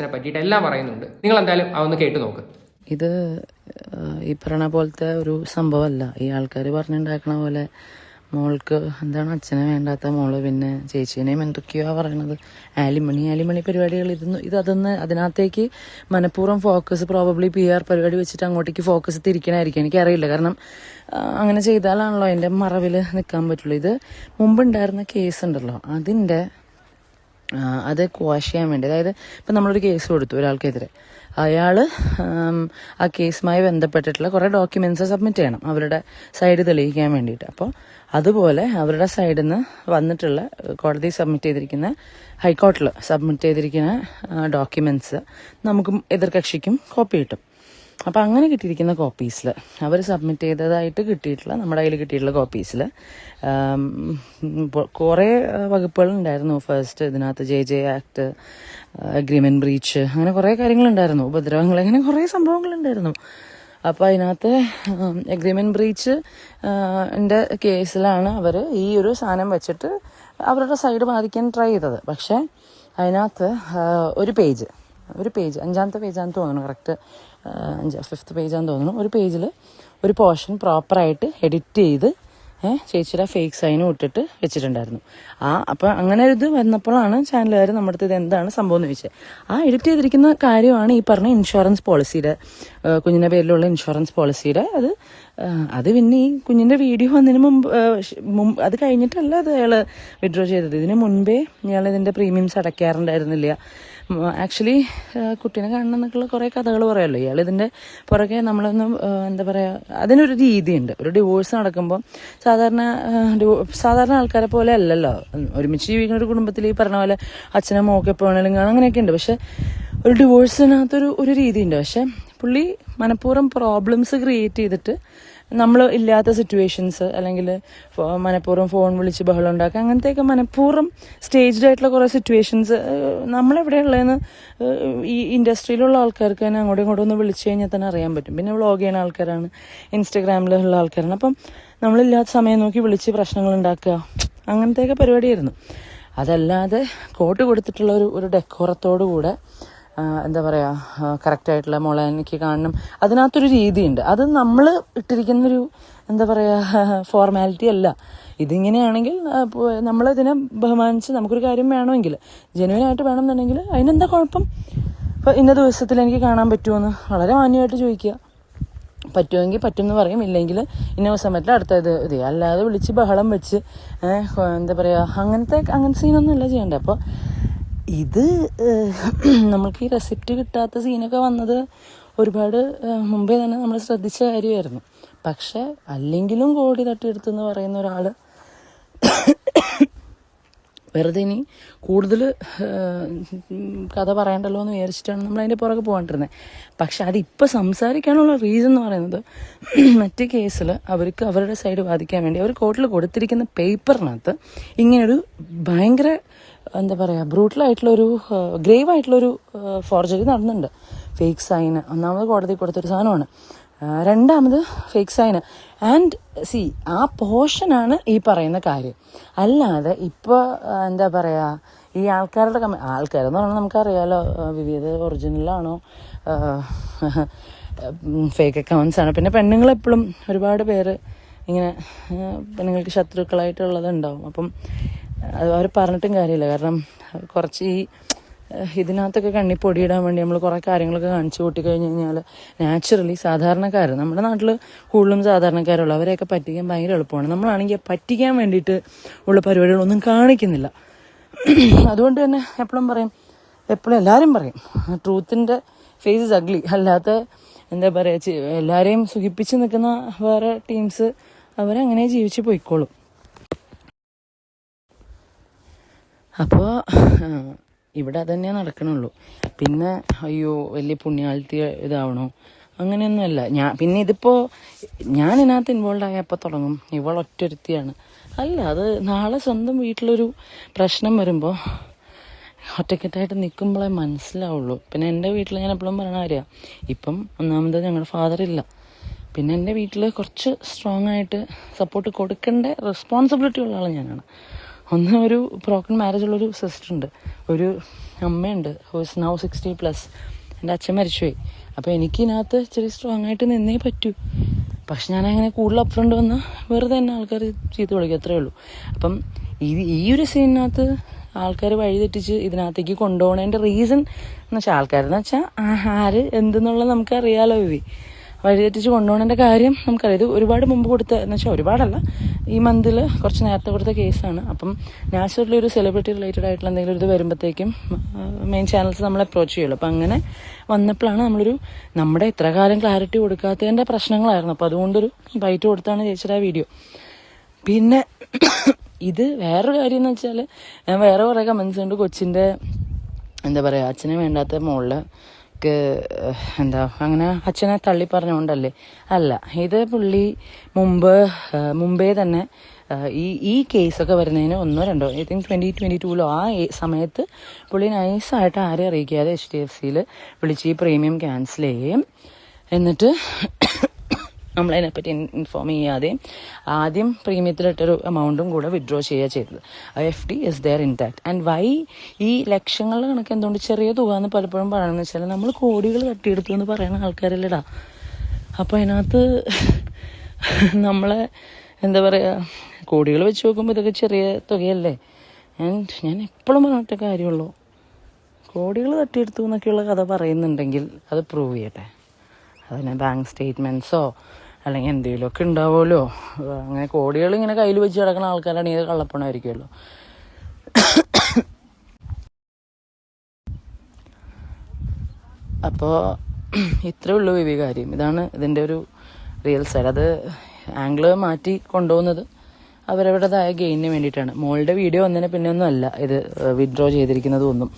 അതിനെ പറ്റിയിട്ട് എല്ലാം പറയുന്നുണ്ട്. നിങ്ങൾ എന്തായാലും അതൊന്ന് കേട്ട് നോക്ക്. ഇത് ഈ പറയണ പോലത്തെ ഒരു സംഭവമല്ല. ഈ ആൾക്കാർ പറഞ്ഞുണ്ടാക്കണ പോലെ മോൾക്ക് എന്താണ് അച്ഛനെ വേണ്ടാത്ത മോൾ പിന്നെ ചേച്ചീനെയും എന്തൊക്കെയോ പറയണത്. ആലിമണി ആലിമണി പരിപാടികൾ ഇരുന്നു ഇത് അതൊന്ന് അതിനകത്തേക്ക് മനഃപൂർവം ഫോക്കസ് പ്രോബബ്ലി പി ആർ പരിപാടി വെച്ചിട്ട് അങ്ങോട്ടേക്ക് ഫോക്കസ് തിരിക്കണായിരിക്കും. എനിക്കറിയില്ല. കാരണം അങ്ങനെ ചെയ്താലാണല്ലോ അതിന്റെ മറവിൽ നിൽക്കാൻ പറ്റുള്ളൂ. ഇത് മുമ്പുണ്ടായിരുന്ന കേസ് ഉണ്ടല്ലോ. അതിന്റെ അത് ക്വാഷ് ചെയ്യാൻ വേണ്ടി. അതായത് ഇപ്പം നമ്മളൊരു കേസ് കൊടുത്തു ഒരാൾക്കെതിരെ. അയാൾ ആ കേസുമായി ബന്ധപ്പെട്ടിട്ടുള്ള കുറേ ഡോക്യുമെന്റ്സ് സബ്മിറ്റ് ചെയ്യണം അവരുടെ സൈഡ് തെളിയിക്കാൻ വേണ്ടിയിട്ട്. അപ്പോൾ അതുപോലെ അവരുടെ സൈഡിൽ നിന്ന് വന്നിട്ടുള്ള കോടതി സബ്മിറ്റ് ചെയ്തിരിക്കുന്ന ഹൈക്കോർട്ടിൽ സബ്മിറ്റ് ചെയ്തിരിക്കുന്ന ഡോക്യുമെന്റ്സ് നമുക്കും എതിർകക്ഷിക്കും കോപ്പി കിട്ടും. അപ്പോൾ അങ്ങനെ കിട്ടിയിരിക്കുന്ന കോപ്പീസിൽ അവർ സബ്മിറ്റ് ചെയ്തതായിട്ട് കിട്ടിയിട്ടുള്ള നമ്മുടെ കയ്യിൽ കിട്ടിയിട്ടുള്ള കോപ്പീസിൽ കുറേ വകുപ്പുകളുണ്ടായിരുന്നു. ഫസ്റ്റ് ഇതിനകത്ത് J J act agreement breach അങ്ങനെ കുറേ കാര്യങ്ങളുണ്ടായിരുന്നു. ഉപദ്രവങ്ങൾ അങ്ങനെ കുറേ സംഭവങ്ങളുണ്ടായിരുന്നു. അപ്പോൾ അതിനകത്ത് അഗ്രിമെന്റ് ബ്രീച്ച് എന്റെ കേസിലാണ് അവർ ഈ ഒരു സാധനം വെച്ചിട്ട് അവരുടെ സൈഡ് ബാധിക്കാൻ ട്രൈ ചെയ്തത്. പക്ഷേ അതിനകത്ത് ഒരു പേജ് ഒരു പേജ് അഞ്ചാമത്തെ പേജാന്ന് തോന്നുന്നു കറക്റ്റ് അഞ്ച് ഫിഫ്ത്ത് പേജാന്ന് തോന്നുന്നു. ഒരു പേജിൽ ഒരു പോർഷൻ പ്രോപ്പറായിട്ട് എഡിറ്റ് ചെയ്ത് ചേച്ചിയുടെ ഫേക്ക് സൈനും ഇട്ടിട്ട് വെച്ചിട്ടുണ്ടായിരുന്നു. ആ അപ്പം അങ്ങനെ ഒരു ഇത് വന്നപ്പോഴാണ് ചാനലുകാർ നമ്മുടെ അടുത്ത് ഇത് എന്താണ് സംഭവം എന്ന് ചോദിച്ചത്. ആ എഡിറ്റ് ചെയ്തിരിക്കുന്ന കാര്യമാണ് ഈ പറഞ്ഞ ഇൻഷുറൻസ് പോളിസിയുടെ കുഞ്ഞിന്റെ പേരിലുള്ള ഇൻഷുറൻസ് പോളിസിയുടെ അത് അത് പിന്നെ ഈ കുഞ്ഞിന്റെ വീഡിയോ വന്നതിന് മുമ്പ് മുമ്പ് അത് കഴിഞ്ഞിട്ടല്ല അത് അയാൾ വിഡ്രോ ചെയ്തത്. ഇതിന് മുൻപേ ഇയാൾ ഇതിന്റെ പ്രീമിയംസ് അടയ്ക്കാറുണ്ടായിരുന്നില്ല. ആക്ച്വലി കുട്ടീനെ കാണണം എന്നൊക്കെയുള്ള കുറേ കഥകൾ പറയുമല്ലോ ഇയാൾ ഇതിന്റെ പുറകെ നമ്മളൊന്നും എന്താ പറയുക അതിനൊരു രീതിയുണ്ട്. ഒരു ഡിവോഴ്സ് നടക്കുമ്പോൾ സാധാരണ സാധാരണ ആൾക്കാരെ പോലെ അല്ലല്ലോ. ഒരുമിച്ച് ജീവിക്കുന്ന ഒരു കുടുംബത്തിൽ ഈ പറഞ്ഞ പോലെ അച്ഛനും മോക്കെ പോകണമെങ്കിലും കാണാം അങ്ങനെയൊക്കെ ഉണ്ട്. പക്ഷെ ഒരു ഡിവോഴ്സിനകത്തൊരു ഒരു രീതിയുണ്ട്. പക്ഷെ പുള്ളി മനഃപൂർവം പ്രോബ്ലംസ് ക്രിയേറ്റ് ചെയ്തിട്ട് നമ്മൾ ഇല്ലാത്ത സിറ്റുവേഷൻസ് അല്ലെങ്കിൽ മനഃപൂർവം ഫോൺ വിളിച്ച് ബഹളം ഉണ്ടാക്കുക അങ്ങനത്തെയൊക്കെ മനഃപൂർവം സ്റ്റേജ്ഡ് ആയിട്ടുള്ള കുറേ സിറ്റുവേഷൻസ് നമ്മളെവിടെയുള്ളതെന്ന് ഈ ഇൻഡസ്ട്രിയിലുള്ള ആൾക്കാർക്ക് തന്നെ അങ്ങോട്ടും ഇങ്ങോട്ടും ഒന്ന് വിളിച്ചു കഴിഞ്ഞാൽ തന്നെ അറിയാൻ പറ്റും. പിന്നെ വ്ളോഗ് ചെയ്യുന്ന ആൾക്കാരാണ് ഇൻസ്റ്റഗ്രാമിലുള്ള ആൾക്കാരാണ്. അപ്പം നമ്മളില്ലാത്ത സമയം നോക്കി വിളിച്ച് പ്രശ്നങ്ങൾ ഉണ്ടാക്കുക അങ്ങനത്തെയൊക്കെ പരിപാടിയായിരുന്നു. അതല്ലാതെ കോട്ട് കൊടുത്തിട്ടുള്ള ഒരു ഒരു ഡെക്കോറത്തോടു കൂടെ എന്താ പറയുക കറക്റ്റായിട്ടുള്ള മോളെ എനിക്ക് കാണണം. അതിനകത്തൊരു രീതിയുണ്ട്. അത് നമ്മൾ ഇട്ടിരിക്കുന്നൊരു എന്താ പറയുക ഫോർമാലിറ്റി അല്ല. ഇതിങ്ങനെയാണെങ്കിൽ നമ്മളതിനെ ബഹുമാനിച്ച് നമുക്കൊരു കാര്യം വേണമെങ്കിൽ ജെനുവിനായിട്ട് വേണമെന്നുണ്ടെങ്കിൽ അതിനെന്താ കുഴപ്പം? ഇപ്പം ഇന്ന ദിവസത്തിൽ എനിക്ക് കാണാൻ പറ്റുമെന്ന് വളരെ മാന്യമായിട്ട് ചോദിക്കുക. പറ്റുമെങ്കിൽ പറ്റും എന്ന് പറയും. ഇല്ലെങ്കിൽ ഇന്ന ദിവസം പറ്റില്ല അടുത്ത ഇത് ഇത് അല്ലാതെ വിളിച്ച് ബഹളം വെച്ച് എന്താ പറയുക അങ്ങനത്തെ അങ്ങനത്തെ സീനൊന്നും അല്ല ചെയ്യണ്ടേ അപ്പോൾ ഇത് നമ്മൾക്ക് ഈ റെസിപ്റ്റ് കിട്ടാത്ത സീനൊക്കെ വന്നത് ഒരുപാട് മുമ്പേ തന്നെ നമ്മൾ ശ്രദ്ധിച്ച കാര്യമായിരുന്നു. പക്ഷെ അല്ലെങ്കിലും കോടി തട്ടിയെടുത്തെന്ന് പറയുന്ന ഒരാൾ വെറുതെ ഇനി കൂടുതൽ കഥ പറയണ്ടല്ലോ എന്ന് വിചാരിച്ചിട്ടാണ് നമ്മൾ അതിന്റെ പുറകെ പോകാണ്ടിരുന്നത് പക്ഷെ അതിപ്പോൾ സംസാരിക്കാനുള്ള റീസൺ എന്ന് പറയുന്നത് മറ്റ് കേസിൽ അവർക്ക് അവരുടെ സൈഡ് ബാധിക്കാൻ വേണ്ടി അവർ കോർട്ടിൽ കൊടുത്തിരിക്കുന്ന പേപ്പറിനകത്ത് ഇങ്ങനൊരു ഭയങ്കര എന്താ പറയുക ബ്രൂട്ടലായിട്ടുള്ളൊരു ഗ്രേവ് ആയിട്ടുള്ളൊരു ഫോർജറി നടന്നുണ്ട് ഫേക്ക് സൈന് ഒന്നാമത് കോടതി കൊടുത്തൊരു സാധനമാണ്. രണ്ടാമത് ഫേക്ക് സൈന് ആൻഡ് സി ആ പോർഷനാണ് ഈ പറയുന്ന കാര്യം. അല്ലാതെ ഇപ്പോൾ എന്താ പറയുക ഈ ആൾക്കാരുടെ കമ്മി ആൾക്കാരെന്ന് പറഞ്ഞാൽ നമുക്കറിയാലോ വിവിധ ഒറിജിനലാണോ ഫേക്ക് അക്കൗണ്ട്സ് ആണ്. പിന്നെ പെണ്ണുങ്ങൾ എപ്പോഴും ഒരുപാട് പേര് ഇങ്ങനെ പെണ്ണുങ്ങൾക്ക് ശത്രുക്കളായിട്ടുള്ളത് ഉണ്ടാവും അപ്പം അവർ പറഞ്ഞിട്ടും കാര്യമില്ല. കാരണം കുറച്ച് ഈ ഇതിനകത്തൊക്കെ കണ്ണി പൊടിയിടാൻ വേണ്ടി നമ്മൾ കുറേ കാര്യങ്ങളൊക്കെ കാണിച്ചു കൂട്ടി കഴിഞ്ഞ് കഴിഞ്ഞാൽ നാച്ചുറലി സാധാരണക്കാർ നമ്മുടെ നാട്ടിൽ കൂടുതലും സാധാരണക്കാരുള്ളൂ. അവരെയൊക്കെ പറ്റിക്കാൻ ഭയങ്കര എളുപ്പമാണ്. നമ്മളാണെങ്കിൽ പറ്റിക്കാൻ വേണ്ടിയിട്ട് ഉള്ള പരിപാടികളൊന്നും കാണിക്കുന്നില്ല. അതുകൊണ്ട് തന്നെ എപ്പോഴും പറയും എപ്പോഴും എല്ലാവരും പറയും ട്രൂത്തിന്റെ ഫേസ് ഇസ് അഗ്ലി അല്ലാത്ത എന്താ പറയുക എല്ലാവരെയും സുഖിപ്പിച്ച് നിൽക്കുന്ന വേറെ ടീംസ് അവരങ്ങനെ ജീവിച്ച് പോയിക്കോളും. അപ്പോൾ ഇവിടെ അതന്നെ നടക്കണുള്ളൂ. പിന്നെ അയ്യോ വലിയ പുണ്യാളിത്തി ഇതാവണോ. അങ്ങനെയൊന്നുമല്ല. ഞാൻ പിന്നെ ഇതിപ്പോൾ ഞാൻ ഇതിനകത്ത് ഇൻവോൾവ് ആയപ്പോൾ തുടങ്ങും. ഇവൾ ഒറ്റൊരുത്തിയാണ്. അല്ല അത് നാളെ സ്വന്തം വീട്ടിലൊരു പ്രശ്നം വരുമ്പോൾ ഒറ്റക്കെട്ടായിട്ട് നിൽക്കുമ്പോഴേ മനസ്സിലാവുള്ളൂ. പിന്നെ എന്റെ വീട്ടിൽ ഞാൻ എപ്പോഴും പറയണ കാര്യമാണ് ഇപ്പം ഒന്നാമത് ഞങ്ങളുടെ ഫാദർ ഇല്ല. പിന്നെ എന്റെ വീട്ടിൽ കുറച്ച് സ്ട്രോങ് ആയിട്ട് സപ്പോർട്ട് കൊടുക്കേണ്ട റെസ്പോൺസിബിലിറ്റി ഉള്ള ആൾ ഞാനാണ്. ഒന്ന് ഒരു ബ്രോക്കൺ മാരേജ് ഉള്ളൊരു സിസ്റ്റർ ഉണ്ട്. ഒരു അമ്മയുണ്ട്. ഹോസ് നൗ സിക്സ്റ്റി പ്ലസ് എന്റെ അച്ഛൻ മരിച്ചുപോയി. അപ്പോൾ എനിക്കിതിനകത്ത് ഇച്ചിരി സ്ട്രോങ് ആയിട്ട് നിന്നേ പറ്റൂ. പക്ഷെ ഞാൻ അങ്ങനെ കൂടുതൽ അപ്രണ്ട് വന്നാൽ വെറുതെ തന്നെ ആൾക്കാർ ചീത്ത വിളിക്കും. അത്രേ ഉള്ളൂ. അപ്പം ഈ ഈ ഒരു സീനിനകത്ത് ആൾക്കാർ വഴിതെറ്റിച്ച് ഇതിനകത്തേക്ക് കൊണ്ടുപോകണതിന്റെ റീസൺ എന്ന് വെച്ചാൽ ആൾക്കാരെന്ന് വെച്ചാൽ ആര് എന്തെന്നുള്ളത് നമുക്കറിയാലോ ഇവി വഴിതെറ്റിച്ച് കൊണ്ടുപോകേണ്ട കാര്യം നമുക്കറിയാം. ഇത് ഒരുപാട് മുമ്പ് കൊടുത്ത എന്ന് വെച്ചാൽ ഒരുപാടല്ല. ഈ മന്തിൽ കുറച്ച് നേരത്തെ കൊടുത്ത കേസാണ്. അപ്പം നാച്ചുറലി ഒരു സെലിബ്രിറ്റി റിലേറ്റഡ് ആയിട്ടുള്ള എന്തെങ്കിലും ഒരു ഇത് വരുമ്പോഴത്തേക്കും മെയിൻ ചാനൽസ് നമ്മൾ അപ്രോച്ച് ചെയ്യുള്ളൂ. അപ്പം അങ്ങനെ വന്നപ്പോഴാണ് നമ്മളൊരു നമ്മുടെ ഇത്ര കാലം ക്ലാരിറ്റി കൊടുക്കാത്തതിന്റെ പ്രശ്നങ്ങളായിരുന്നു. അപ്പോൾ അതുകൊണ്ടൊരു ബൈറ്റ് കൊടുത്താണ് ചേച്ചിയുടെ ആ വീഡിയോ പിന്നെ ഇത് വേറൊരു കാര്യം എന്ന് വെച്ചാൽ ഞാൻ വേറെ കുറേ കമൻസ് ഉണ്ട്. കൊച്ചിന്റെ എന്താ പറയുക അച്ഛനെ വേണ്ടാത്ത മോളിൽ എന്താ അങ്ങനെ അച്ഛനെ തള്ളി പറഞ്ഞുകൊണ്ടല്ലേ? അല്ല ഇത് പുള്ളി മുമ്പ് മുമ്പേ തന്നെ ഈ ഈ കേസൊക്കെ വരുന്നതിന് ഒന്നോ രണ്ടോ ഐ തിങ്ക് ട്വന്റി ട്വന്റി ടൂലോ ആ സമയത്ത് പുള്ളി നൈസായിട്ട് ആരെ അറിയിക്കാതെ എച്ച് ഡി എഫ് സിയിൽ വിളിച്ച് ഈ പ്രീമിയം ക്യാൻസൽ ചെയ്യും. എന്നിട്ട് നമ്മളതിനെപ്പറ്റി ഇൻഫോം ചെയ്യാതെയും ആദ്യം പ്രീമിയത്തിലിട്ടൊരു എമൗണ്ടും കൂടെ വിഡ്രോ ചെയ്യുക ചെയ്തത്. F D is there that and why ഈ ലക്ഷങ്ങളുടെ കണക്ക് എന്തുകൊണ്ട് ചെറിയ തുക എന്ന് പലപ്പോഴും പറയണമെന്ന് വെച്ചാൽ നമ്മൾ കോടികൾ തട്ടിയെടുത്തു എന്ന് പറയുന്ന ആൾക്കാരല്ലടാ. അപ്പോൾ അതിനകത്ത് നമ്മളെ എന്താ പറയുക കോടികൾ വെച്ച് നോക്കുമ്പോൾ ഇതൊക്കെ ചെറിയ തുകയല്ലേ? ആൻഡ് ഞാൻ എപ്പോഴും പറഞ്ഞിട്ട കാര്യമുള്ളൂ. കോടികൾ തട്ടിയെടുത്തു എന്നൊക്കെയുള്ള കഥ പറയുന്നുണ്ടെങ്കിൽ അത് പ്രൂവ് ചെയ്യട്ടെ. അതിന് ബാങ്ക് സ്റ്റേറ്റ്മെന്റ്സോ അല്ലെങ്കിൽ എന്തെങ്കിലുമൊക്കെ ഉണ്ടാവുമല്ലോ. അങ്ങനെ കോടികൾ ഇങ്ങനെ കയ്യിൽ വെച്ച് കിടക്കുന്ന ആൾക്കാരാണെങ്കിൽ കള്ളപ്പണമായിരിക്കുമല്ലോ. അപ്പോൾ ഇത്രേ ഉള്ളൂ വിവി കാര്യം. ഇതാണ് ഇതിന്റെ ഒരു റിയൽ സൈഡ് അത് ആംഗിൾ മാറ്റി കൊണ്ടുപോകുന്നത് അവരവരുടേതായ ഗെയിനിന് വേണ്ടിയിട്ടാണ്. മോളുടെ വീഡിയോ ഒന്നിനെ പിന്നെ ഒന്നും അല്ല. ഇത് വിഡ്രോ ചെയ്തിരിക്കുന്നതും ഒന്നും.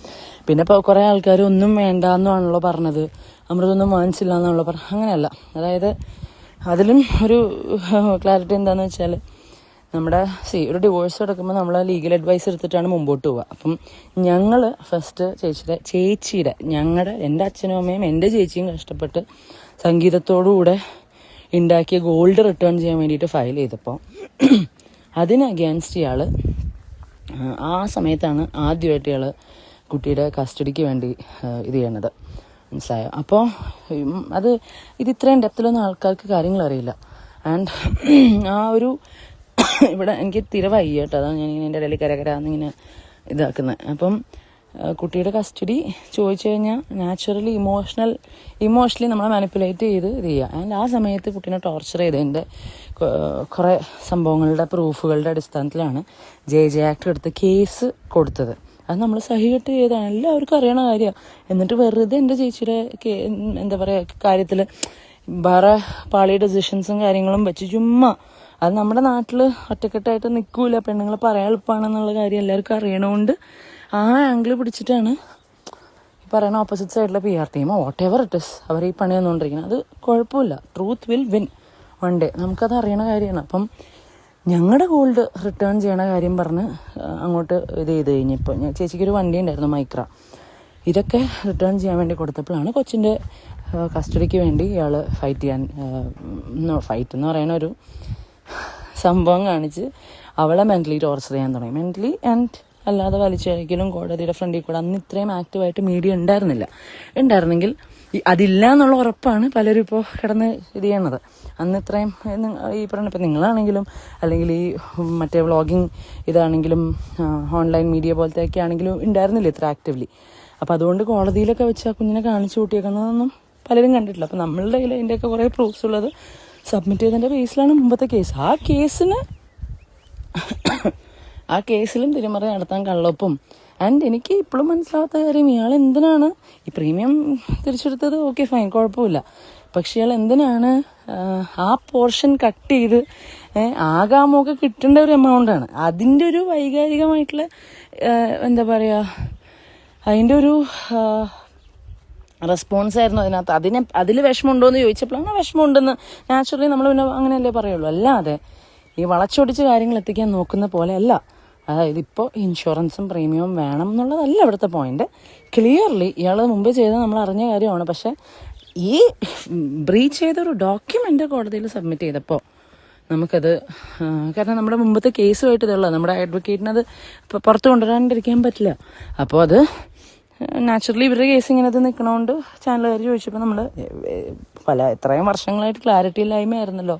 പിന്നെ ഇപ്പോൾ കുറേ ആൾക്കാർ ഒന്നും വേണ്ട എന്നാണല്ലോ പറഞ്ഞത്. അമൃതൊന്നും വാങ്ങിച്ചില്ല എന്നാണല്ലോ പറഞ്ഞത്. അങ്ങനെയല്ല. അതായത് അതിലും ഒരു ക്ലാരിറ്റി എന്താണെന്ന് വെച്ചാൽ നമ്മുടെ സി ഒരു ഡിവോഴ്സ് എടുക്കുമ്പോൾ നമ്മൾ ലീഗൽ അഡ്വൈസ് എടുത്തിട്ടാണ് മുമ്പോട്ട് പോവുക അപ്പം ഞങ്ങൾ ഫസ്റ്റ് ചേച്ചിയുടെ ചേച്ചിയുടെ ഞങ്ങളുടെ എന്റെ അച്ഛനും അമ്മയും എന്റെ ചേച്ചിയും കഷ്ടപ്പെട്ട് സംഗീതത്തോടുകൂടെ ഉണ്ടാക്കിയ ഗോൾഡ് റിട്ടേൺ ചെയ്യാൻ വേണ്ടിയിട്ട് ഫയൽ ചെയ്തപ്പോൾ അതിന് അഗേൻസ്റ്റ് ഇയാൾ ആ സമയത്താണ് ആദ്യമായിട്ട് ഇയാൾ കുട്ടിയുടെ കസ്റ്റഡിക്ക് വേണ്ടി ഇത് ചെയ്യണത്. മനസ്സിലായോ? അപ്പോൾ അത് ഇത് ഇത്രയും ഡെപ്തിലൊന്നും ആൾക്കാർക്ക് കാര്യങ്ങൾ അറിയില്ല. ആൻഡ് ആ ഒരു ഇവിടെ എനിക്ക് തിര കേട്ടോ. അതാണ് ഞാൻ ഇങ്ങനെ എന്റെ ഇടയിൽ കരകരാന്നിങ്ങനെ ഇതാക്കുന്നത് അപ്പം കുട്ടിയുടെ കസ്റ്റഡി ചോദിച്ചു കഴിഞ്ഞാൽ നാച്ചുറലി ഇമോഷണൽ ഇമോഷണലി നമ്മളെ മാനിപ്പുലേറ്റ് ചെയ്ത് ഇത് ചെയ്യുക ആൻഡ് ആ സമയത്ത് കുട്ടീനെ ടോർച്ചർ ചെയ്തതിന്റെ കുറേ സംഭവങ്ങളുടെ പ്രൂഫുകളുടെ അടിസ്ഥാനത്തിലാണ് ജെ ജെ ആക്ട് എടുത്ത് കേസ് കൊടുത്തത്. അത് നമ്മൾ സഹികെട്ട് ചെയ്താണ്. എല്ലാവർക്കും അറിയണ കാര്യമാണ് എന്നിട്ട് വെറുതെ എന്റെ ചേച്ചിയുടെ എന്താ പറയുക കാര്യത്തിൽ വേറെ പാളി ഡെസിഷൻസും കാര്യങ്ങളും വെച്ച് ചുമ്മാ. അത് നമ്മുടെ നാട്ടിൽ ഒറ്റക്കെട്ടായിട്ട് നിൽക്കൂല പെണ്ണുങ്ങൾ പറയാൻ എളുപ്പമാണെന്നുള്ള കാര്യം എല്ലാവർക്കും അറിയണമുണ്ട് ആ ആംഗിൾ പിടിച്ചിട്ടാണ് ഈ പറയുന്ന ഓപ്പോസിറ്റ് സൈഡിലെ പി ആർ ടീമോ വാട്ട് എവർ ഇറ്റ് ഇസ് അവർ ഈ പണി വന്നുകൊണ്ടിരിക്കുന്നത് അത് കുഴപ്പമില്ല. Truth will win one day നമുക്കത് അറിയണ കാര്യമാണ് അപ്പം ഞങ്ങളുടെ ഗോൾഡ് റിട്ടേൺ ചെയ്യണ കാര്യം പറഞ്ഞ് അങ്ങോട്ട് ഇത് ചെയ്ത് കഴിഞ്ഞപ്പോൾ ഞാൻ ചേച്ചിക്കൊരു വണ്ടി ഉണ്ടായിരുന്നു മൈക്ര. ഇതൊക്കെ റിട്ടേൺ ചെയ്യാൻ വേണ്ടി കൊടുത്തപ്പോഴാണ് കൊച്ചിന്റെ കസ്റ്റഡിക്ക് വേണ്ടി ഇയാൾ ഫൈറ്റ് ചെയ്യാൻ ഫൈറ്റ് എന്ന് പറയുന്ന ഒരു സംഭവം കാണിച്ച് അവളെ മെന്റലി ടോർച്ചർ ചെയ്യാൻ തുടങ്ങി. മെന്റലി ആൻഡ് അല്ലാതെ വലിച്ചഴിക്കലും കോടതിയുടെ ഫ്രണ്ടിൽ കൂടെ അന്ന് ഇത്രയും ആക്റ്റീവായിട്ട് മീഡിയ ഉണ്ടായിരുന്നില്ല. ഉണ്ടായിരുന്നെങ്കിൽ അതില്ല എന്നുള്ള ഉറപ്പാണ് പലരും ഇപ്പോൾ കിടന്ന് ഇത് ചെയ്യണത്. അന്ന് ഇത്രയും ഈ പറഞ്ഞ ഇപ്പം നിങ്ങളാണെങ്കിലും അല്ലെങ്കിൽ ഈ മറ്റേ വ്ളോഗിങ് ഇതാണെങ്കിലും ഓൺലൈൻ മീഡിയ പോലത്തെ ഒക്കെ ആണെങ്കിലും ഉണ്ടായിരുന്നില്ല ഇത്ര ആക്റ്റീവ്ലി? അപ്പോൾ അതുകൊണ്ട് കോടതിയിലൊക്കെ വെച്ച് ആ കുഞ്ഞിനെ കാണിച്ചു കൂട്ടിയേക്കുന്നതൊന്നും പലരും കണ്ടിട്ടില്ല. അപ്പോൾ നമ്മളുടെ കയ്യിൽ അതിന്റെയൊക്കെ കുറേ പ്രൂഫ്സ് ഉള്ളത് സബ്മിറ്റ് ചെയ്തതിന്റെ ബേസിലാണ് മുമ്പത്തെ കേസ് ആ കേസിന് ആ കേസിലും തിരിമറി നടത്താൻ കള്ളൊപ്പും ആൻഡ് എനിക്ക് ഇപ്പോഴും മനസ്സിലാവാത്ത കാര്യം ഇയാൾ എന്തിനാണ് ഈ പ്രീമിയം തിരിച്ചെടുത്തത്? ഓക്കെ ഫൈൻ കുഴപ്പമില്ല. പക്ഷെ ഇയാൾ എന്തിനാണ് ആ, പോർഷൻ കട്ട് ചെയ്ത് ആകാമൊക്കെ കിട്ടേണ്ട ഒരു എമൗണ്ടാണ് അതിന്റെ ഒരു വൈകാരികമായിട്ടുള്ള എന്താ പറയുക അതിന്റെ ഒരു റെസ്പോൺസ് ആയിരുന്നു അതിനകത്ത്. അതിനെ അതിൽ വിഷമമുണ്ടോ എന്ന് ചോദിച്ചപ്പോഴാണ് വിഷമമുണ്ടെന്ന്. നാച്ചുറലി നമ്മൾ പിന്നെ അങ്ങനെയല്ലേ പറയുള്ളൂ. അല്ലാതെ ഈ വളച്ചൊടിച്ച് കാര്യങ്ങൾ എത്തിക്കാൻ നോക്കുന്ന പോലെ അല്ല. അതായത് ഇപ്പോൾ ഇൻഷുറൻസും പ്രീമിയവും വേണം എന്നുള്ളതല്ല ഇവിടുത്തെ പോയിന്റ് ക്ലിയർലി ഇയാൾ മുമ്പ് ചെയ്ത് നമ്മൾ അറിഞ്ഞ കാര്യമാണ്. പക്ഷെ ഈ ബ്രീച്ച് ചെയ്ത ഒരു ഡോക്യുമെന്റ് കോടതിയിൽ സബ്മിറ്റ് ചെയ്തപ്പോൾ നമുക്കത് കാരണം നമ്മുടെ മുമ്പത്തെ കേസുമായിട്ട് ഇതുള്ള നമ്മുടെ അഡ്വക്കേറ്റിനത് പുറത്ത് കൊണ്ടുവരാണ്ടിരിക്കാൻ പറ്റില്ല. അപ്പോൾ അത് നാച്ചുറലി ഇവരുടെ കേസ് ഇങ്ങനെ അത് നിൽക്കണോണ്ട് ചാനലുകാർ ചോദിച്ചപ്പോൾ നമ്മൾ പല എത്രയും വർഷങ്ങളായിട്ട് ക്ലാരിറ്റി ഇല്ലായ്മയായിരുന്നല്ലോ.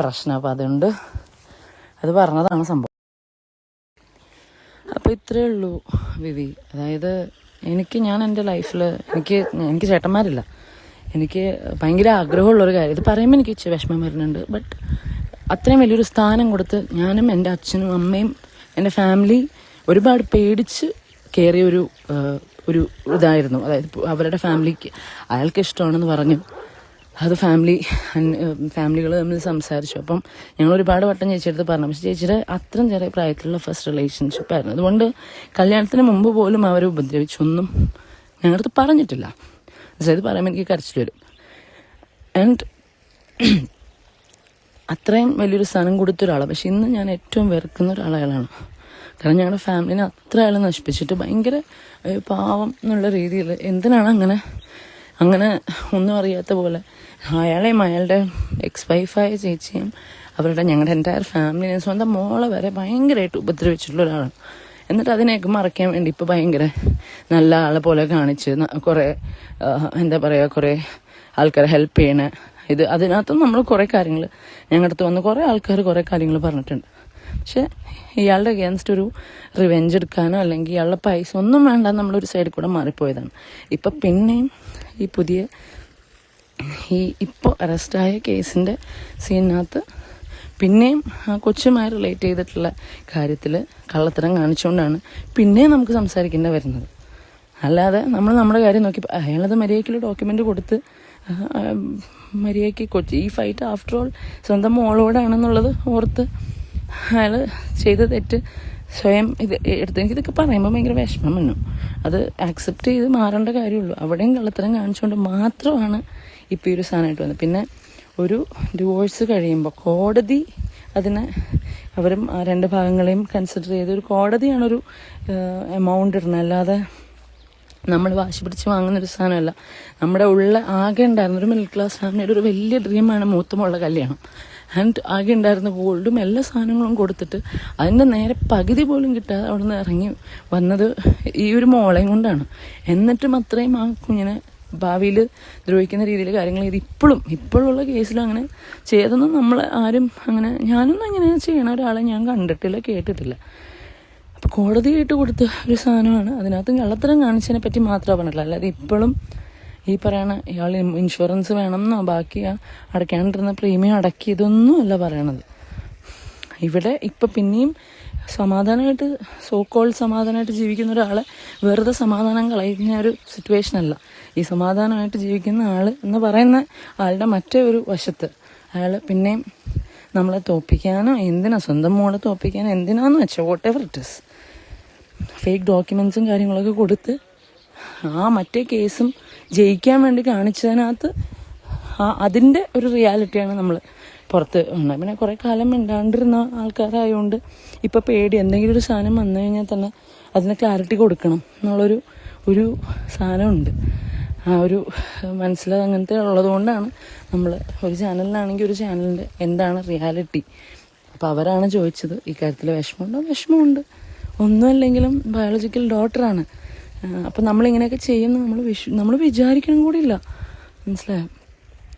പ്രശ്നം അപ്പോൾ അതുകൊണ്ട് അത് പറഞ്ഞതാണ് സംഭവം. അപ്പോൾ ഇത്രയേ ഉള്ളൂ വിവി. അതായത് എനിക്ക് ഞാൻ എന്റെ ലൈഫിൽ എനിക്ക് എനിക്ക് ചേട്ടന്മാരില്ല. എനിക്ക് ഭയങ്കര ആഗ്രഹമുള്ളൊരു കാര്യം. ഇത് പറയുമ്പോൾ എനിക്ക് ഇച്ചിരി വിഷമം വരുന്നുണ്ട്. ബട്ട് അത്രയും വലിയൊരു സ്ഥാനം കൊടുത്ത് ഞാനും എന്റെ അച്ഛനും അമ്മയും എന്റെ ഫാമിലി ഒരുപാട് പേടിച്ച് കയറിയ ഒരു ഒരു ഇതായിരുന്നു. അതായത് അവരുടെ ഫാമിലിക്ക് അയാൾക്ക് ഇഷ്ടമാണെന്ന് പറഞ്ഞു അത് ഫാമിലി ഫാമിലികൾ തമ്മിൽ സംസാരിച്ചു. അപ്പം ഞങ്ങൾ ഒരുപാട് വട്ടം ചേച്ചിയുടെ അടുത്ത് പറഞ്ഞു. പക്ഷേ ചേച്ചിയുടെ അത്രയും ചെറിയ പ്രായത്തിലുള്ള ഫസ്റ്റ് റിലേഷൻഷിപ്പ് ആയിരുന്നു. അതുകൊണ്ട് കല്യാണത്തിന് മുമ്പ് പോലും അവരെ ഉപദ്രവിച്ചൊന്നും ഞങ്ങളുടെ അടുത്ത് പറഞ്ഞിട്ടില്ല. അതായത് പറയുമ്പോൾ എനിക്ക് കരച്ചിൽ വരും. ആൻഡ് അത്രയും വലിയൊരു സ്ഥാനം കൊടുത്ത ഒരാളാണ്. പക്ഷെ ഇന്ന് ഞാൻ ഏറ്റവും വെറുക്കുന്ന ഒരാളയാളാണ് കാരണം ഞങ്ങളുടെ ഫാമിലിനെ അത്ര അയാൾ നശിപ്പിച്ചിട്ട് ഭയങ്കര പാവം എന്നുള്ള രീതിയിൽ എന്തിനാണ് അങ്ങനെ അങ്ങനെ ഒന്നും അറിയാത്ത പോലെ അയാളെയും അയാളുടെ എക്സ് വൈഫായ ചേച്ചിയും അവരുടെ ഞങ്ങളുടെ എന്റയർ ഫാമിലിനെ സ്വന്തം മോളെ വരെ ഭയങ്കരമായിട്ട് ഉപദ്രവിച്ചിട്ടുള്ള ഒരാളാണ്. എന്നിട്ട് അതിനെയൊക്കെ മറക്കാൻ വേണ്ടി ഇപ്പോൾ ഭയങ്കര നല്ല ആളെ പോലെ കാണിച്ച് കുറേ എന്താ പറയുക കുറേ ആൾക്കാരെ ഹെൽപ്പ് ചെയ്യണ ഇത് അതിനകത്തും നമ്മൾ കുറേ കാര്യങ്ങൾ ഞങ്ങളുടെ അടുത്ത് വന്ന് കുറേ ആൾക്കാർ കുറേ കാര്യങ്ങൾ പറഞ്ഞിട്ടുണ്ട്. പക്ഷെ ഇയാളുടെ അഗേൻസ്റ്റ് ഒരു റിവെഞ്ച് എടുക്കാനോ അല്ലെങ്കിൽ ഇയാളുടെ പൈസ ഒന്നും വേണ്ട നമ്മളൊരു സൈഡിൽ കൂടെ മാറിപ്പോയതാണ്. ഇപ്പം പിന്നെയും ഈ പുതിയ ഈ ഇപ്പോൾ അറസ്റ്റായ കേസിന്റെ സീനിനകത്ത് പിന്നെയും ആ കൊച്ചുമായി റിലേറ്റ് ചെയ്തിട്ടുള്ള കാര്യത്തിൽ കള്ളത്തരം കാണിച്ചുകൊണ്ടാണ് പിന്നെയും നമുക്ക് സംസാരിക്കേണ്ടി വരുന്നത്. അല്ലാതെ നമ്മൾ നമ്മുടെ കാര്യം നോക്കി അയാളത് മര്യാദയ്ക്കുള്ള ഡോക്യുമെന്റ് കൊടുത്ത് മര്യാദയ്ക്ക് കൊച്ചു ഈ ഫൈറ്റ് ആഫ്റ്റർ ഓൾ സ്വന്തം മോളോടാണെന്നുള്ളത് ഓർത്ത് അയാൾ ചെയ്ത തെറ്റ് സ്വയം ഇത് എടുത്ത് എനിക്കിതൊക്കെ പറയുമ്പോൾ ഭയങ്കര വിഷമം വന്നു അത് ആക്സെപ്റ്റ് ചെയ്ത് മാറേണ്ട കാര്യമുള്ളൂ. അവിടെയും കള്ളത്തരം കാണിച്ചുകൊണ്ട് മാത്രമാണ് ഇപ്പോൾ ഈ ഒരു സാധനമായിട്ട് വന്നത്. പിന്നെ ഒരു ഡിവോഴ്സ് കഴിയുമ്പോൾ കോടതി അതിനെ അവരും ആ രണ്ട് ഭാഗങ്ങളെയും കൺസിഡർ ചെയ്ത് ഒരു കോടതിയാണൊരു എമൗണ്ട് ഇടുന്നത്. അല്ലാതെ നമ്മൾ വാശി പിടിച്ച് വാങ്ങുന്നൊരു സാധനമല്ല. നമ്മുടെ ഉള്ള ആകെ ഉണ്ടായിരുന്ന ഒരു മിഡിൽ ക്ലാസ് ഫാമിലിയുടെ ഒരു വലിയ ഡ്രീമാണ് മൂത്തമുള്ള കല്യാണം. ആൻഡ് ആകെ ഉണ്ടായിരുന്ന ഗോൾഡും എല്ലാ സാധനങ്ങളും കൊടുത്തിട്ട് അതിന്റെ നേരെ പകുതി പോലും കിട്ടാതെ അവിടെ നിന്ന് ഇറങ്ങി വന്നത് ഈ ഒരു മോളെയും കൊണ്ടാണ്. എന്നിട്ടും അത്രയും ആ കുഞ്ഞിനെ ഭാവിയിൽ ദ്രോഹിക്കുന്ന രീതിയിൽ കാര്യങ്ങൾ ചെയ്ത് ഇപ്പോഴും ഇപ്പോഴുള്ള കേസിലും അങ്ങനെ ചെയ്തൊന്നും നമ്മൾ ആരും അങ്ങനെ ഞാനൊന്നും അങ്ങനെ ചെയ്യണ ഒരാളെ ഞാൻ കണ്ടിട്ടില്ല കേട്ടിട്ടില്ല. അപ്പോൾ ഇട്ട് കൊടുത്ത ഒരു സാധനമാണ്. അതിനകത്ത് കള്ളത്തരം കാണിച്ചതിനെ പറ്റി മാത്രമേ പറഞ്ഞിട്ടില്ല അല്ലാതെ ഇപ്പോഴും ഈ പറയണ ഇയാൾ ഇൻഷുറൻസ് വേണമെന്നോ ബാക്കി അടയ്ക്കാണ്ടിരുന്ന പ്രീമിയം അടക്കിയതൊന്നും അല്ല പറയണത്. ഇവിടെ ഇപ്പം പിന്നെയും സമാധാനമായിട്ട് സോക്കോൾ കോൾ സമാധാനമായിട്ട് ജീവിക്കുന്ന ഒരാളെ വെറുതെ സമാധാനം കളയുന്ന ഒരു സിറ്റുവേഷൻ അല്ല. ഈ സമാധാനമായിട്ട് ജീവിക്കുന്ന ആൾ എന്ന് പറയുന്ന ആളുടെ മറ്റേ ഒരു വശത്ത്. അയാൾ പിന്നെയും നമ്മളെ തോപ്പിക്കാനോ എന്തിനാ സ്വന്തം മോളെ തോപ്പിക്കാനോ എന്തിനാന്ന് വെച്ചോ whatever it is fake ഡോക്യുമെൻസും കാര്യങ്ങളൊക്കെ കൊടുത്ത് ആ മറ്റേ കേസും ജയിക്കാൻ വേണ്ടി കാണിച്ചതിനകത്ത് ആ അതിന്റെ ഒരു റിയാലിറ്റിയാണ് നമ്മൾ പുറത്ത് ഉണ്ട് പിന്നെ കുറേ കാലം മിണ്ടാണ്ടിരുന്ന ആൾക്കാരായതുകൊണ്ട് ഇപ്പോൾ പേടി. എന്തെങ്കിലും ഒരു സാധനം വന്നു കഴിഞ്ഞാൽ തന്നെ അതിന് ക്ലാരിറ്റി കൊടുക്കണം എന്നുള്ളൊരു ഒരു സാധനമുണ്ട്. ആ ഒരു മനസ്സിൽ അങ്ങനത്തെ ഉള്ളതുകൊണ്ടാണ് നമ്മൾ ഒരു ചാനലിലാണെങ്കിൽ ഒരു ചാനലിന്റെ എന്താണ് റിയാലിറ്റി. അപ്പോൾ അവരാണ് ചോദിച്ചത് ഈ കാര്യത്തിൽ വിഷമമുണ്ടോ? വിഷമമുണ്ട്. ഒന്നുമല്ലെങ്കിലും ബയോളജിക്കൽ ഡോക്ടറാണ് അപ്പം നമ്മളിങ്ങനെയൊക്കെ ചെയ്യുന്ന നമ്മൾ വിഷ നമ്മൾ വിചാരിക്കണം കൂടിയില്ല. മനസ്സിലായോ?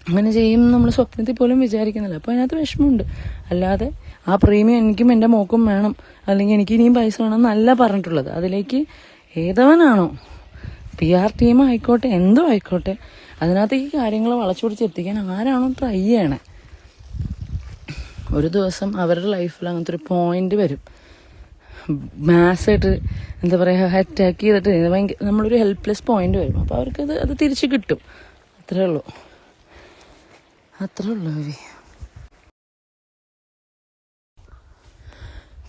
അങ്ങനെ ചെയ്യും നമ്മൾ സ്വപ്നത്തിൽ പോലും വിചാരിക്കുന്നില്ല. അപ്പോൾ അതിനകത്ത് വിഷമമുണ്ട്. അല്ലാതെ ആ പ്രീമിയം എനിക്കും എന്റെ മോക്കും വേണം. അല്ലെങ്കിൽ എനിക്ക് ഇനിയും പൈസ വേണം എന്നല്ല പറഞ്ഞിട്ടുള്ളത്. അതിലേക്ക് ഏതവനാണോ? പി ആർ ടീം ആയിക്കോട്ടെ എന്തോ ആയിക്കോട്ടെ. അതിനകത്ത് ഈ കാര്യങ്ങൾ വളച്ചു പിടിച്ച് എത്തിക്കാൻ ആരാണോ ട്രൈ ചെയ്യണേ? ഒരു ദിവസം അവരുടെ ലൈഫിൽ അങ്ങനത്തെ ഒരു പോയിന്റ് വരും. മാസ്സായിട്ട് എന്താ പറയുക അറ്റാക്ക് ചെയ്തിട്ട് ഭയങ്കര നമ്മളൊരു ഹെൽപ്ലെസ് പോയിന്റ് വരും. അപ്പോൾ അവർക്കത് അത് തിരിച്ച് കിട്ടും. അത്രേ ഉള്ളൂ. അത്രേ ഉള്ളൂ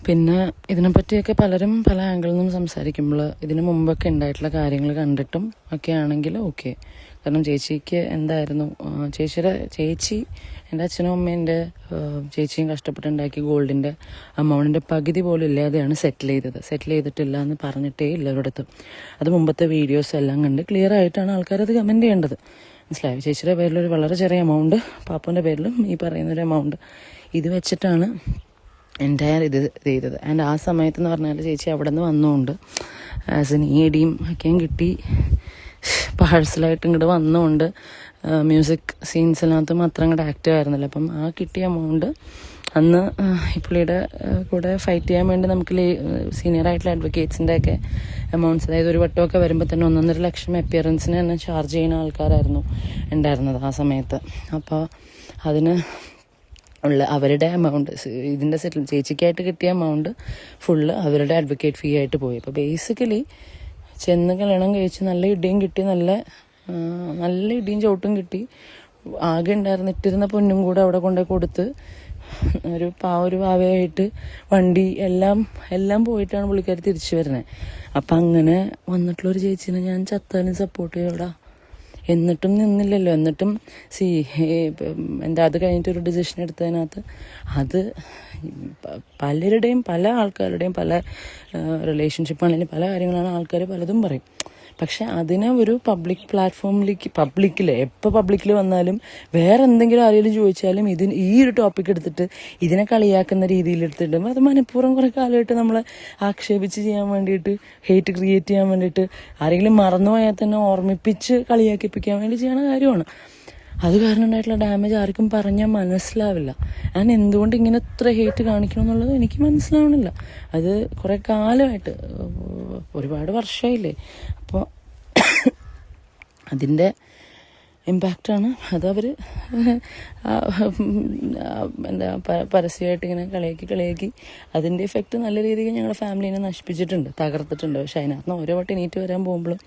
പിന്നെ ഇതിനെപ്പറ്റിയൊക്കെ പലരും പല ആംഗിളിൽ നിന്നും സംസാരിക്കുമ്പോൾ ഇതിനു മുമ്പൊക്കെ ഉണ്ടായിട്ടുള്ള കാര്യങ്ങൾ കണ്ടിട്ടും ഒക്കെ ആണെങ്കിൽ ഓക്കെ കാരണം ചേച്ചിക്ക് എന്തായിരുന്നു ചേച്ചിയുടെ ചേച്ചി എന്റെ അച്ഛനും അമ്മേന്റെ ചേച്ചിയും കഷ്ടപ്പെട്ടുണ്ടാക്കി ഗോൾഡിന്റെ അമൗണ്ടിന്റെ പകുതി പോലും ഇല്ലാതെയാണ് സെറ്റിൽ ചെയ്തത്. സെറ്റിൽ ചെയ്തിട്ടില്ല എന്ന് പറഞ്ഞിട്ടേ ഇല്ല അടുത്ത് അത് മുമ്പത്തെ വീഡിയോസ് എല്ലാം കണ്ട് ക്ലിയർ ആയിട്ടാണ് ആൾക്കാരത് കമന്റ് ചെയ്യേണ്ടത്. മനസ്സിലായോ? ചേച്ചിയുടെ പേരിലൊരു വളരെ ചെറിയ എമൗണ്ട് പാപ്പുവിന്റെ പേരിലും ഈ പറയുന്നൊരു എമൗണ്ട് ഇത് വെച്ചിട്ടാണ് എന്റയർ ഇത് ചെയ്തത്. ആൻഡ് ആ സമയത്തെന്ന് പറഞ്ഞാൽ ചേച്ചി അവിടെ നിന്ന് വന്നുകൊണ്ട് ആസ് എൻ ഇടിയും ഒക്കെയും കിട്ടി പാഴ്സലായിട്ട് ഇങ്ങോട്ട് വന്നുകൊണ്ട് മ്യൂസിക് സീൻസിനകത്ത് മാത്രം ഇങ്ങോട്ട് ആക്റ്റീവ് ആയിരുന്നില്ല. അപ്പം ആ കിട്ടിയ എമൗണ്ട് അന്ന് ഈ കൂടെ ഫൈറ്റ് ചെയ്യാൻ വേണ്ടി നമുക്ക് സീനിയർ ആയിട്ടുള്ള അഡ്വക്കേറ്റ്സിന്റെ ഒക്കെ എമൗണ്ട്സ് അതായത് ഒരു വട്ടമൊക്കെ വരുമ്പോൾ തന്നെ ഒന്നൊന്നര ലക്ഷം അപ്പിയറൻസിന് തന്നെ ചാർജ് ചെയ്യുന്ന ആൾക്കാരായിരുന്നു ഉണ്ടായിരുന്നത് ആ സമയത്ത്. അപ്പോൾ അതിന് ഉള്ള അവരുടെ എമൗണ്ട് ഇതിന്റെ സെറ്റിൽ ചേച്ചിക്കായിട്ട് കിട്ടിയ എമൗണ്ട് ഫുള്ള് അവരുടെ അഡ്വക്കേറ്റ് ഫീ ആയിട്ട് പോയി. അപ്പോൾ ബേസിക്കലി ചെന്ന് കല്യാണം കഴിച്ച് നല്ല ഇടിയും കിട്ടി നല്ല നല്ല ഇടിയും ചോട്ടും കിട്ടി. ആകെ ഉണ്ടായിരുന്ന ഇട്ടിരുന്ന പൊന്നും കൂടെ അവിടെ കൊണ്ടുപോയി കൊടുത്ത് ഒരു പാവ ഒരു പാവയായിട്ട് വണ്ടി എല്ലാം എല്ലാം പോയിട്ടാണ് പുള്ളിക്കാർ തിരിച്ചു വരുന്നത് അപ്പം അങ്ങനെ വന്നിട്ടുള്ളൊരു ചേച്ചീനെ ഞാൻ ചത്താലും സപ്പോർട്ട് ചെയ്യൂടാ. എന്നിട്ടും നിന്നില്ലല്ലോ. എന്നിട്ടും സി എന്താ അത് കഴിഞ്ഞിട്ട് ഒരു ഡിസിഷൻ എടുത്തതിനകത്ത് അത് പലരുടെയും പല ആൾക്കാരുടെയും പല റിലേഷൻഷിപ്പാണെങ്കിലും പല കാര്യങ്ങളാണ് ആൾക്കാർ പലതും പറയും. പക്ഷെ അതിനെ ഒരു പബ്ലിക് പ്ലാറ്റ്ഫോമിലേക്ക് പബ്ലിക്കിൽ എപ്പോൾ പബ്ലിക്കിൽ വന്നാലും വേറെ എന്തെങ്കിലും ആരെങ്കിലും ചോദിച്ചാലും ഇതിന് ഈ ഒരു ടോപ്പിക് എടുത്തിട്ട് ഇതിനെ കളിയാക്കുന്ന രീതിയിൽ എടുത്തിട്ട് അത് മനഃപൂർവം കുറേ കാലമായിട്ട് നമ്മളെ ആക്ഷേപിച്ച് ചെയ്യാൻ വേണ്ടിയിട്ട് ഹേറ്റ് ക്രിയേറ്റ് ചെയ്യാൻ വേണ്ടിയിട്ട് ആരെങ്കിലും മറന്നുപോയാൽ തന്നെ ഓർമ്മിപ്പിച്ച് കളിയാക്കിപ്പിക്കാൻ വേണ്ടി ചെയ്യണ കാര്യമാണ്. അത് കാരണം ഉണ്ടായിട്ടുള്ള ഡാമേജ് ആർക്കും പറഞ്ഞാൽ മനസ്സിലാവില്ല. ഞാൻ എന്തുകൊണ്ട് ഇങ്ങനെ ഇത്ര ഹേറ്റ് കാണിക്കണം എന്നുള്ളത് എനിക്ക് മനസ്സിലാവണില്ല. അത് കുറേ കാലമായിട്ട് ഒരുപാട് വർഷമായില്ലേ? അപ്പോൾ അതിന്റെ ഇമ്പാക്റ്റാണ് അതവർ എന്താ പരസ്യമായിട്ട് ഇങ്ങനെ കളിയാക്കി കളിയാക്കി അതിന്റെ ഇഫക്റ്റ് നല്ല രീതിക്ക് ഞങ്ങളുടെ ഫാമിലിനെ നശിപ്പിച്ചിട്ടുണ്ട് തകർത്തിട്ടുണ്ട്. പക്ഷെ അതിനകത്ത് ഓരോ വട്ടം എണീറ്റ് വരാൻ പോകുമ്പോഴും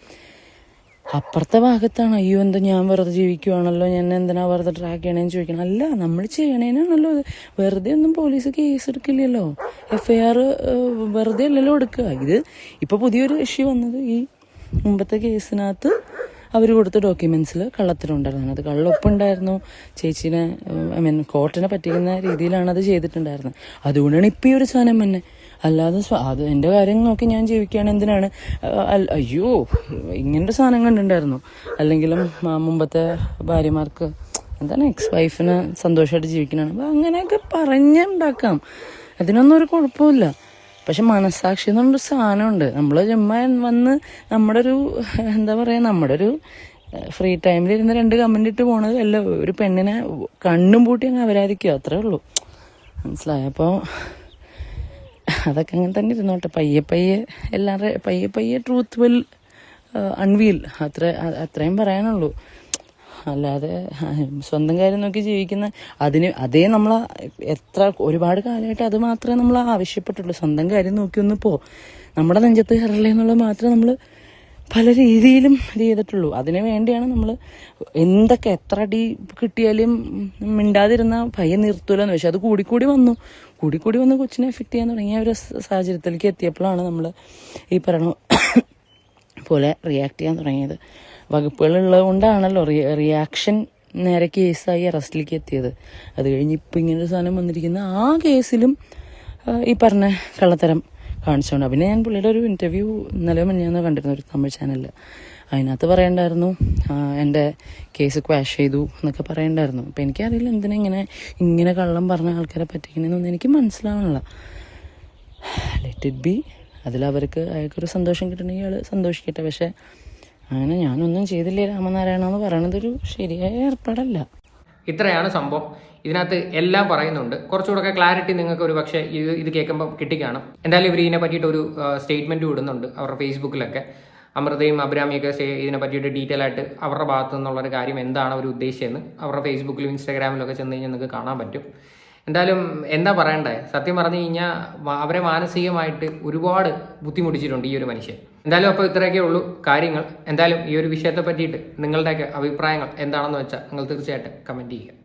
അപ്പുറത്തെ ഭാഗത്താണ് അയ്യോ എന്താ ഞാൻ വെറുതെ ജീവിക്കുവാണല്ലോ ഞാൻ എന്തിനാ വെറുതെ ട്രാക്ക് ചെയ്യണേന്ന് ചോദിക്കണം? അല്ല നമ്മൾ ചെയ്യണേനാണല്ലോ വെറുതെ ഒന്നും പോലീസ് കേസ് എടുക്കില്ലല്ലോ. എഫ് ആർ വെറുതെ അല്ലല്ലോ എടുക്കുക. ഇത് ഇപ്പോൾ പുതിയൊരു ഇഷ്യൂ വന്നത് ഈ മുമ്പത്തെ കേസിനകത്ത് അവർ കൊടുത്ത ഡോക്യുമെന്റ്സിൽ കള്ളത്തിലുണ്ടായിരുന്നു അത് കള്ളൊപ്പുണ്ടായിരുന്നു. ചേച്ചീനെ ഐ മീൻ കോർട്ടിനെ പറ്റിക്കുന്ന രീതിയിലാണ് അത് ചെയ്തിട്ടുണ്ടായിരുന്നത്. അതുകൊണ്ടാണ് ഇപ്പൊ ഈ ഒരു സാധനം തന്നെ അല്ലാതെ അത് എന്റെ കാര്യം നോക്കി ഞാൻ ജീവിക്കുകയാണ് എന്തിനാണ്? അയ്യോ ഇങ്ങനത്തെ സാധനം കണ്ടിട്ടുണ്ടായിരുന്നു. അല്ലെങ്കിലും മുമ്പത്തെ ഭാര്യമാർക്ക് എന്താണ് എക്സ് വൈഫിന് സന്തോഷമായിട്ട് ജീവിക്കണാണ് അപ്പം അങ്ങനെയൊക്കെ പറഞ്ഞുണ്ടാക്കാം. അതിനൊന്നും ഒരു കുഴപ്പമില്ല. പക്ഷെ മനസാക്ഷി എന്നുള്ള സാധനമുണ്ട്. നമ്മൾ ചുമ്മാ വന്ന് നമ്മുടെ ഒരു എന്താ പറയുക നമ്മുടെ ഒരു ഫ്രീ ടൈമിൽ ഇരുന്ന് രണ്ട് കമന്റ് ഇട്ട് പോണത് ഒരു പെണ്ണിനെ കണ്ണും പൂട്ടി അങ്ങ് അപരാധിക്കുക അത്രേ ഉള്ളൂ. മനസ്സിലായോ? അപ്പോൾ അതൊക്കെ അങ്ങനെ തന്നെ ഇരുന്നോട്ടെ. പയ്യെ പയ്യെ എല്ലാവരുടെ പയ്യെ പയ്യെ ട്രൂത്ത് വിൽ അൺവീൽ അത്ര അത്രയും പറയാനുള്ളൂ. അല്ലാതെ സ്വന്തം കാര്യം നോക്കി ജീവിക്കുന്ന അതിന് അതേ നമ്മൾ എത്ര ഒരുപാട് കാലമായിട്ട് അത് മാത്രമേ നമ്മൾ ആവശ്യപ്പെട്ടുള്ളൂ. സ്വന്തം കാര്യം നോക്കി ഒന്ന് പോ. നമ്മുടെ നെഞ്ചത്ത് കയറല്ലേ എന്നുള്ളത് മാത്രമേ നമ്മൾ പല രീതിയിലും ഇത് ചെയ്തിട്ടുള്ളൂ. അതിനു വേണ്ടിയാണ് നമ്മൾ എന്തൊക്കെ എത്ര അടി കിട്ടിയാലും മിണ്ടാതിരുന്ന പയ്യെ നിർത്തൂലെന്ന് പക്ഷെ അത് കൂടിക്കൂടി വന്നു. കൂടിക്കൂടി വന്ന് കൊച്ചിനെ എഫക്റ്റ് ചെയ്യാൻ തുടങ്ങിയ ഒരു സാഹചര്യത്തിലേക്ക് എത്തിയപ്പോഴാണ് നമ്മൾ ഈ പറഞ്ഞു പോലെ റിയാക്ട് ചെയ്യാൻ തുടങ്ങിയത്. വകുപ്പുകളുള്ളത് കൊണ്ടാണല്ലോ റിയാക്ഷൻ നേരെ കേസായി അറസ്റ്റിലേക്ക് എത്തിയത്. അത് കഴിഞ്ഞ് ഇപ്പം ഇങ്ങനൊരു സാധനം വന്നിരിക്കുന്ന ആ കേസിലും ഈ പറഞ്ഞ കള്ളത്തരം കാണിച്ചുകൊണ്ട് പിന്നെ ഞാൻ പുള്ളിയുടെ ഒരു ഇന്റർവ്യൂ ഇന്നലെ ഞാൻ കണ്ടിരുന്നു ഒരു തമിഴ് ചാനലിൽ അതിനകത്ത് പറയണ്ടായിരുന്നു എന്റെ കേസ് ക്വാഷ് ചെയ്തു എന്നൊക്കെ പറയണ്ടായിരുന്നു. അപ്പം എനിക്കറിയില്ല എന്തിനാ ഇങ്ങനെ ഇങ്ങനെ കള്ളം പറഞ്ഞ ആൾക്കാരെ പറ്റിക്കണമെന്നൊന്നും എനിക്ക് മനസ്സിലാവണില്ല. ലെറ്റ് ഇറ്റ് ബി അതിലവർക്ക് അയാൾക്കൊരു സന്തോഷം കിട്ടണമെങ്കിൽ അയാൾ സന്തോഷിക്കട്ടെ. പക്ഷേ അങ്ങനെ ഞാനൊന്നും ചെയ്തില്ലേ രാമനാരായണ എന്ന് പറയണതൊരു ശരിയായ ഏർപ്പാടല്ല. ഇത്രയാണ് സംഭവം. ഇതിനകത്ത് എല്ലാം പറയുന്നുണ്ട്. കുറച്ചുകൂടെ ക്ലാരിറ്റി നിങ്ങൾക്ക് ഒരു പക്ഷേ ഇത് ഇത് കേൾക്കുമ്പോൾ കിട്ടിക്കാണും. എന്തായാലും ഇവർ ഇതിനെ പറ്റിയിട്ട് ഒരു സ്റ്റേറ്റ്മെന്റ് വിടുന്നുണ്ട് അവരുടെ ഫേസ്ബുക്കിലൊക്കെ. അമൃതയും അബ്രാമിയൊക്കെ ഇതിനെ പറ്റിയിട്ട് ഡീറ്റെയിൽ ആയിട്ട് അവരുടെ ഭാഗത്തു നിന്നുള്ളൊരു കാര്യം എന്താണ് അവർ ഉദ്ദേശിച്ചതെന്ന് അവരുടെ ഫേസ്ബുക്കിലും ഇൻസ്റ്റാഗ്രാമിലൊക്കെ ചെന്ന് കഴിഞ്ഞാൽ നിങ്ങൾക്ക് കാണാൻ പറ്റും. എന്തായാലും എന്താ പറയണ്ടേ? സത്യം പറഞ്ഞു കഴിഞ്ഞാൽ അവരെ മാനസികമായിട്ട് ഒരുപാട് ബുദ്ധിമുട്ടിച്ചിട്ടുണ്ട് ഈ ഒരു മനുഷ്യൻ. എന്തായാലും അപ്പോൾ ഇത്രയൊക്കെ ഉള്ളൂ കാര്യങ്ങൾ. എന്തായാലും ഈ ഒരു വിഷയത്തെ പറ്റിയിട്ട് നിങ്ങളുടെയൊക്കെ അഭിപ്രായങ്ങൾ എന്താണെന്ന് വെച്ചാൽ നിങ്ങൾ തീർച്ചയായിട്ടും കമന്റ് ചെയ്യുക.